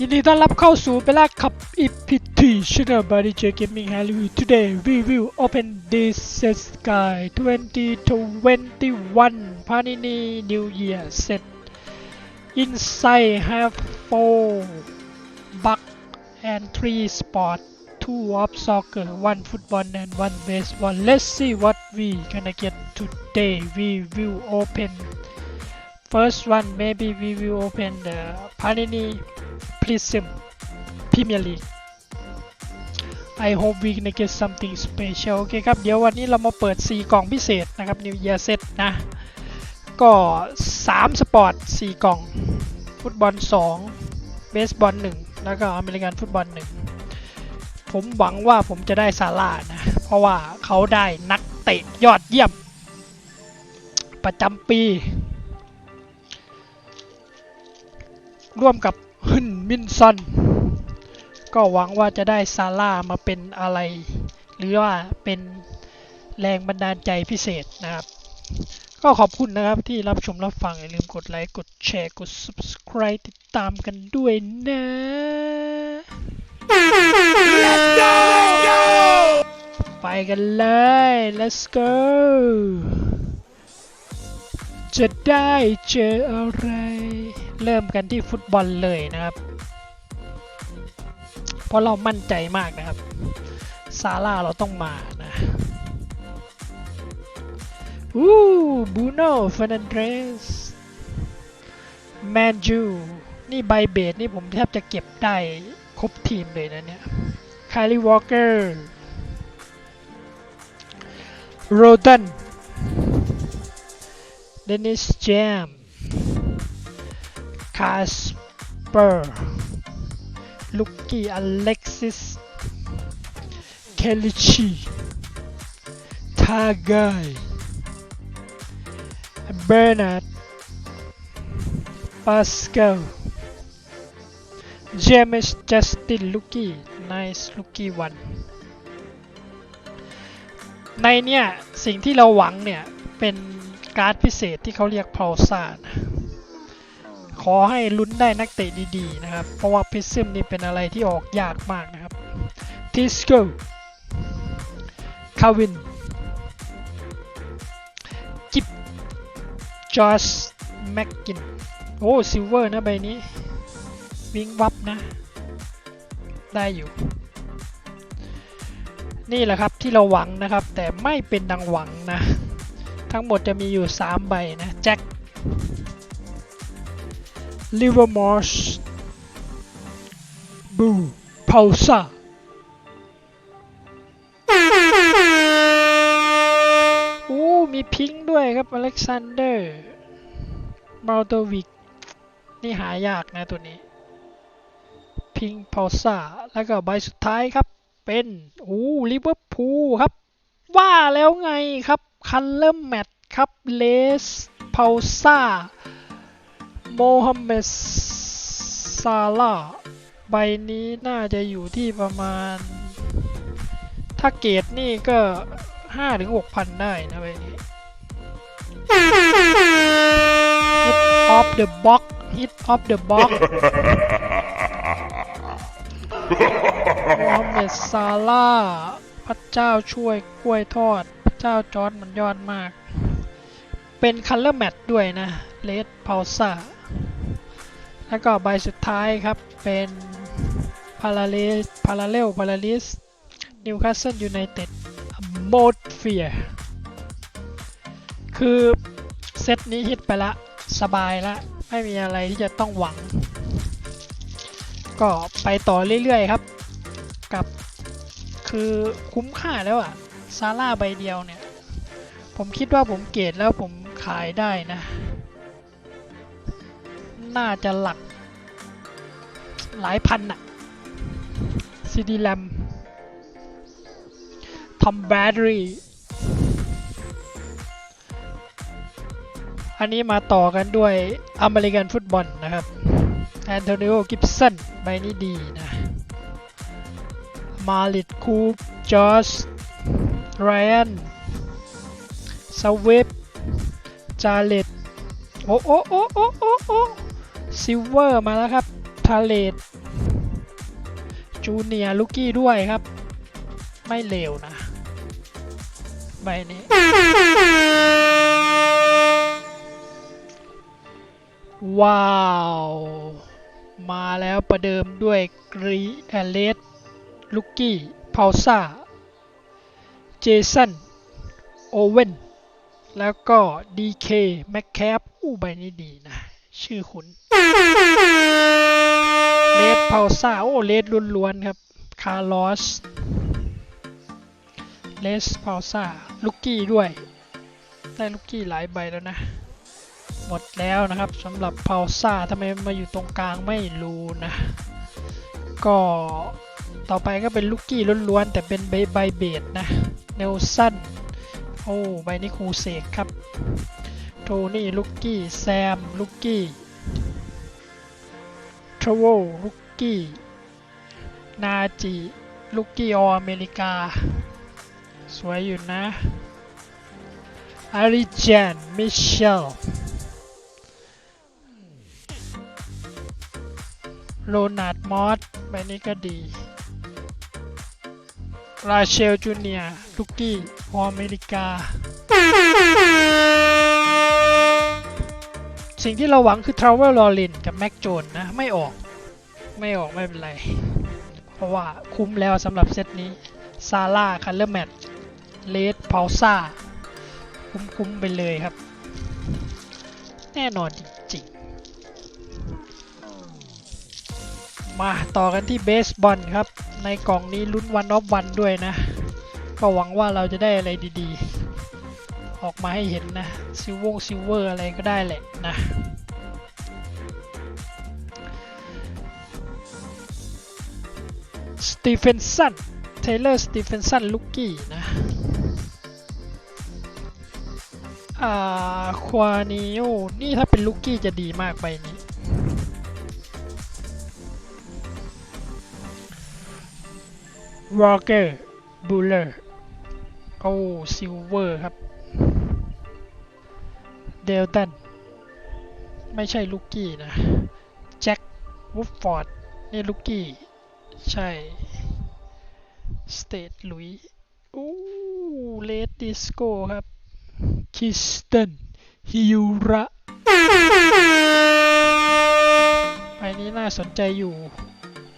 ยินดีต้อนรับเข้าสู่เบลล่าขับอีพีทีช n น l บาร์ดีเจเกมมิ่งไฮรีวิว today we will open this sky 2021 Panini New Year set inside have four buck and three sport two of soccer one football and one baseball let's see what we gonna get today we will open first one maybe we will open the Panini Prism Premier League I hope we gonna get something special โอเคครับ เดี๋ยววันนี้เรามาเปิด 4 กล่องพิเศษนะครับ New Year Set นะ ก็ 3 สปอร์ต 4 กล่อง ฟุตบอล 2 เบสบอล 1 แล้วก็อเมริกันฟุตบอล 1 ผมหวังว่าผมจะได้ซาร่านะ เพราะว่าเขาได้นักเตะยอดเยี่ยม ประจำปี ร่วมกับ ฮึนมินซอน ก็หวังว่าจะได้ซาร่ามาเป็นอะไร หรือว่าเป็นแรงบันดาลใจพิเศษนะครับ ก็ขอบคุณนะครับที่รับชมรับฟัง อย่าลืมกดไลค์ กดแชร์ กด subscribe ติดตามกันด้วยนะไปกันเลย let's go จะได้เจออะไร เริ่มกันที่ฟุตบอลเลยนะครับ เพราะเรามั่นใจมากนะครับ ซาร่าเราต้องมานะอู้บูโน่เฟรนันเดสแมนจูนี่ใบเบสนี่ผมแทบจะเก็บได้ครบทีมเลยนะเนี่ยคาริวอลเกอร์โรตันเดนิสแจม คาสเปอร์ลุกกี้อเล็กซิสเคลิชีทากายเบอร์นาร์ดปาสเกลเจมส์จัสตินลุกกี้ nice ลุกกี้วันในเนี่ย สิ่งที่เราหวังเนี่ย เป็นการ์ดพิเศษที่เขาเรียกพาวซ่านะ ขอให้ลุ้นได้นักเตะดีๆนะครับ เพราะว่าพิซซึมนี่เป็นอะไรที่ออกยากมากนะครับทิสโกคาวินกิปจอสแม็กกิน โอ้ซิลเวอร์นะใบนี้ วิ่งวับนะ ได้อยู่ นี่แหละครับที่เราหวังนะครับ แต่ไม่เป็นดังหวังนะ ทั้งหมดจะมีอยู่ 3 ใบนะ แจ็ค ลิเวอร์มอร์ชบูพาวซาโอ้มีพิงค์ด้วยครับอเล็กซานเดอร์มาลโตวิก นี่หายากนะตัวนี้ พิงพาวซาแล้วก็ใบสุดท้ายครับ เป็นโอ้ลิเวอร์พูลครับ ว่าแล้วไงครับ คันเริ่มแมตครับ เลสพาวซา โมฮัมเหม็ดซาลาใบนี้น่าจะอยู่ที่ประมาณ ถ้าเกรดนี่ก็5-6,000ได้นะใบนี้ Hit off the box Hit off the box โมฮัมเหม็ดซาลาพระเจ้าช่วยกล้วยทอด พระเจ้าจอร์ดมันยอดมาก เป็นคัลเลอร์แมตด้วยนะเลดพาวซ่า แล้วก็ใบสุดท้ายครับ เป็นพาราเลสพาราเลลพาราลิสนิวคาสเซิลยูไนเต็ดโมดเฟียคือเซตนี้ฮิตไปละ สบายละ ไม่มีอะไรที่จะต้องหวัง ก็ไปต่อเรื่อยๆครับ กับคือคุ้มค่าแล้วอะซาร่าใบเดียวเนี่ย ผมคิดว่าผมเกรดแล้วผมขายได้นะ น่าจะหลัก หลายพันอะซีดีแลมทอมแบดรีอันนี้มาต่อกันด้วยอเมริกันฟุตบอลนะครับแอนโทนิโอ กิฟสันใบนี้ดีนะ มาลิดคูปจอสไรอันสวิฟจาเลตโอโอ้โอ้โอ้โอ้โอ้ ซิลเวอร์มาแล้วครับทาเลตจูเนียลูกี้ด้วยครับ ไม่เลวนะ ใบนี้ ว้าว มาแล้วประเดิมด้วยกรีแอเลสลูกี้พาวซาเจสันโอเว่นแล้วก็ดีเคแมคแคปอู้ใบนี้ดีนะ ชื่อคุณเลดพาวซาโอ้เลดล้วนๆครับ คาร์ลอส เลสพาวซาลูกกี้ด้วย ได้ลูกกี้หลายใบแล้วนะ หมดแล้วนะครับสำหรับพาวซาทำไมมาอยู่ตรงกลางไม่รู้นะ ก็ต่อไปก็เป็นลูกกี้ล้วนๆ แต่เป็นใบใบเบดนะ เนลสันโอ้ใบนี้ครูเสกครับ โทนี่ลูกกี้แซมลูกกี้ทรโวลูกกี้นาจิลูกกี้ออเมริกา สวยอยู่นะอาริเจนมิเชลโรนัดมอสใบนี้ก็ดีราเชลจูเนียลูกกี้ออเมริกา สิ่งที่เราหวังคือทราเวลลอรินกับแม็กโจนนะ ไม่ออก ไม่ออกไม่เป็นไร เพราะว่าคุ้มแล้วสำหรับเซตนี้ ซาร่าคัลเลอร์แมทเลดพาวซ่าคุ้มๆไปเลยครับ แน่นอนจริงๆ มาต่อกันที่เบสบอลครับ ในกล่องนี้ลุ้นวันออฟวันด้วยนะ ก็หวังว่าเราจะได้อะไรดีๆ ออกมาให้เห็นนะซิลวงซิลเวอร์อะไรก็ได้แหละนะสตีเฟนสันเทเลอร์สตีเฟนสันลูกกี้นะอ่าควานิโอนี่ถ้าเป็นลูกกี้จะดีมากใบนี้วอลเกอร์บูเลอร์โอ้ซิลเวอร์ครับ เดลตัน ไม่ใช่ลูกกี้นะ แจ็ควูฟฟอร์ด นี่ลูกกี้ ใช่ สเตทลุยอู้เลดดิสโก้ครับ คิสตัน ฮิวระไอันนี้น่าสนใจอยู่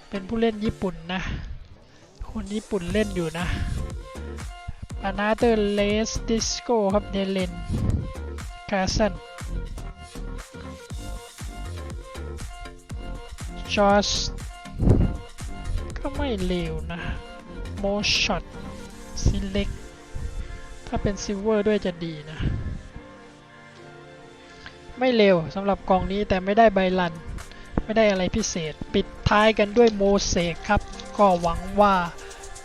เป็นผู้เล่นญี่ปุ่นนะ คนญี่ปุ่นเล่นอยู่นะ อนาเตอร์เลสดิสโก้ครับ เดเลน คาสันจอสก็ไม่เลวนะโมช็อตซิเล็กถ้าเป็นซิลเวอร์ด้วยจะดีนะ ไม่เร็วสำหรับกองนี้แต่ไม่ได้ใบลัน ไม่ได้อะไรพิเศษ ปิดท้ายกันด้วยโมเสกครับ ก็หวังว่า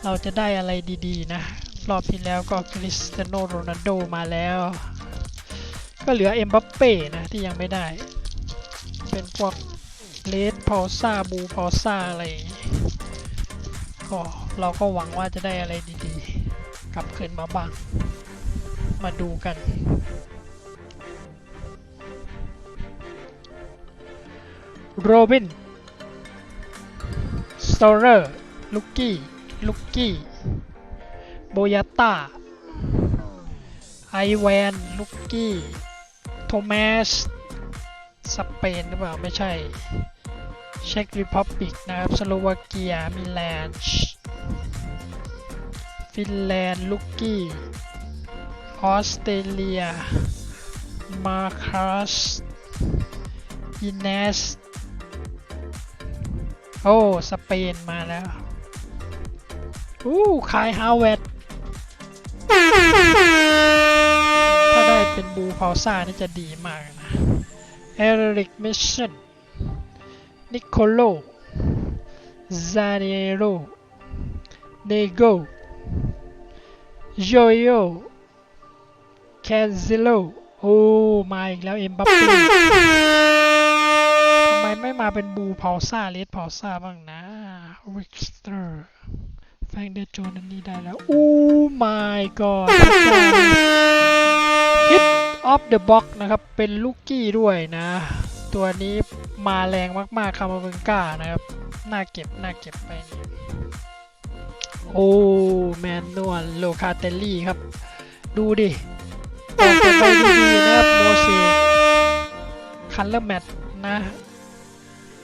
เราจะได้อะไรดีๆนะ รอบที่แล้วก็คริสเตียโนโรนัลโดมาแล้ว ก็เหลือเอ็มบัปเป้นะที่ยังไม่ได้ เป็นพวกเลดพอซาบูพอซาอะไรก็เราก็หวังว่าจะได้อะไรดีๆ กลับคืนมาบ้าง มาดูกัน โรบิน สโตเรอร์ ลุกกี้ ลุกกี้ โบยาต้าไอแวน ลุกกี้ โทมัสสเปนหรือเปล่า ไม่ใช่เช็กริพับบิกนะครับสโลวาเกียมิลานฟินแลนด์ลุกกี้ออสเตรเลียมาคัสอินเนสโอ้สเปนมาแล้วอู้คายฮาวเวด เป็นบูพาวซ่านี่จะดีมากนะเอริกมิชชันนิโคโลซาเนโรเนโกโยโยแคนซิโลโอ้มาอีกแล้วเอ็มบัปเป้ทำไมไม่มาเป็นบูพาวซ่าเลสพาวซ่าบ้างนะวิกสเตอร์แฟงเดอร์โจนันนี้ได้แล้ว โอ้ my god ฮิตออฟเดอะบ็อกนะครับ เป็นลูกกี้ด้วยนะ ตัวนี้มาแรงมากๆคามาเวงกานะครับ น่าเก็บ น่าเก็บไปนี่โอ้ แมนนวลโลคาเตลลี่ครับ ดูดิออกกันไปดีๆนะครับโมเสคันเลอร์แมทนะ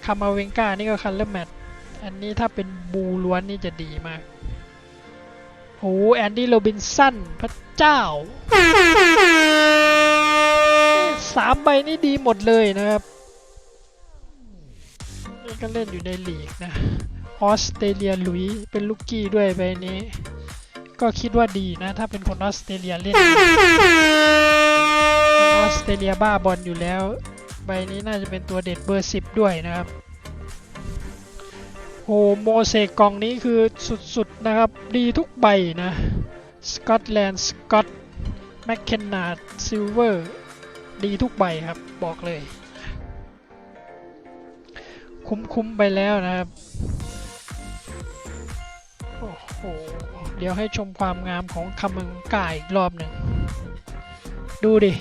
คามาเวงกานี่ก็คันเลอร์แมทอันนี้ถ้าเป็นบูล้วนนี่จะดีมาก แอนดี้โรบินสันพระเจ้าสามใบนี่ดีหมดเลยนะครับนี่ก็เล่นอยู่ในลีกนะออสเตรเลียลุยเป็นลูกกี้ด้วยใบนี้ ก็คิดว่าดีนะ ถ้าเป็นคนออสเตรเลียเล่นคนออสเตรเลียบ้าบอลอยู่แล้ว ใบนี้น่าจะเป็นตัวเด็ดเบอร์สิบด้วยนะครับ โหโมเสกกล่องนี้คือสุดๆนะครับ ดีทุกใบนะสกอตแลนด์สกอตแมคเคนนาดซิลเวอร์ดีทุกใบครับบอกเลย คุ้มๆไปแล้วนะครับโอ้โหเดี๋ยวให้ชมความงามของคำมึงกายอีกรอบหนึ่ง ดูดิ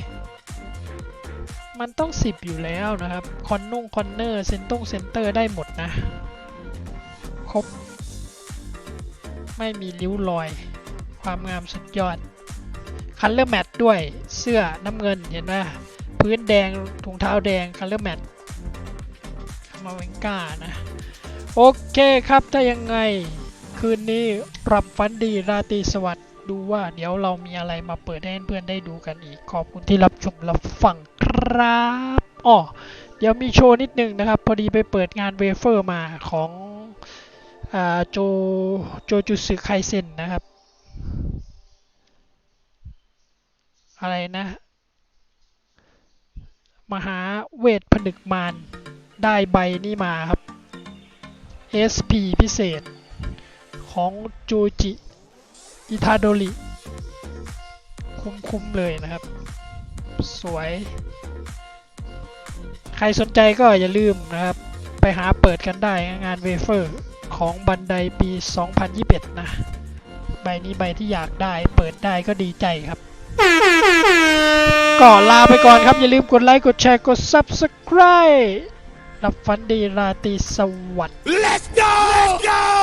มันต้องสิบอยู่แล้วนะครับ คอนนุ่งคอนเนอร์ เซนต้งเซนเตอร์ได้หมดนะ รบ ไม่มีริ้วรอย ความงามสุดยอด คันเลอร์แมทด้วยเสื้อน้ำเงินเห็นไหมพื้นแดงถุงเท้าแดงคันเลอร์แมทมาเวงก้านะ โอเคครับ ถ้ายังไงคืนนี้รับฝันดีราตรีสวัสดิ์ดูว่าเดี๋ยวเรามีอะไรมาเปิดให้เพื่อนได้ดูกันอีก ขอบคุณที่รับชมรับฟังครับอ๋อเดี๋ยวมีโชว์นิดนึงนะครับ พอดีไปเปิดงานเวเฟอร์มาของ โจโจจุสึไคเซนนะครับ อะไรนะ มหาเวทผนึกมารได้ใบนี้มาครับ SP พิเศษ ของจูจิอิทาโดริคุ้มๆเลยนะครับ สวย ใครสนใจก็อย่าลืมนะครับ ไปหาเปิดกันได้งานเวเฟอร์ ของบันไดปี 2021 นะ ใบนี้ใบที่อยากได้ เปิดได้ก็ดีใจครับก่อนลาไปก่อนครับ อย่าลืมกดไลค์ กดแชร์ กด Subscribe รับฟันดีราตรีสวัสดิ์ Let's go! Let's go!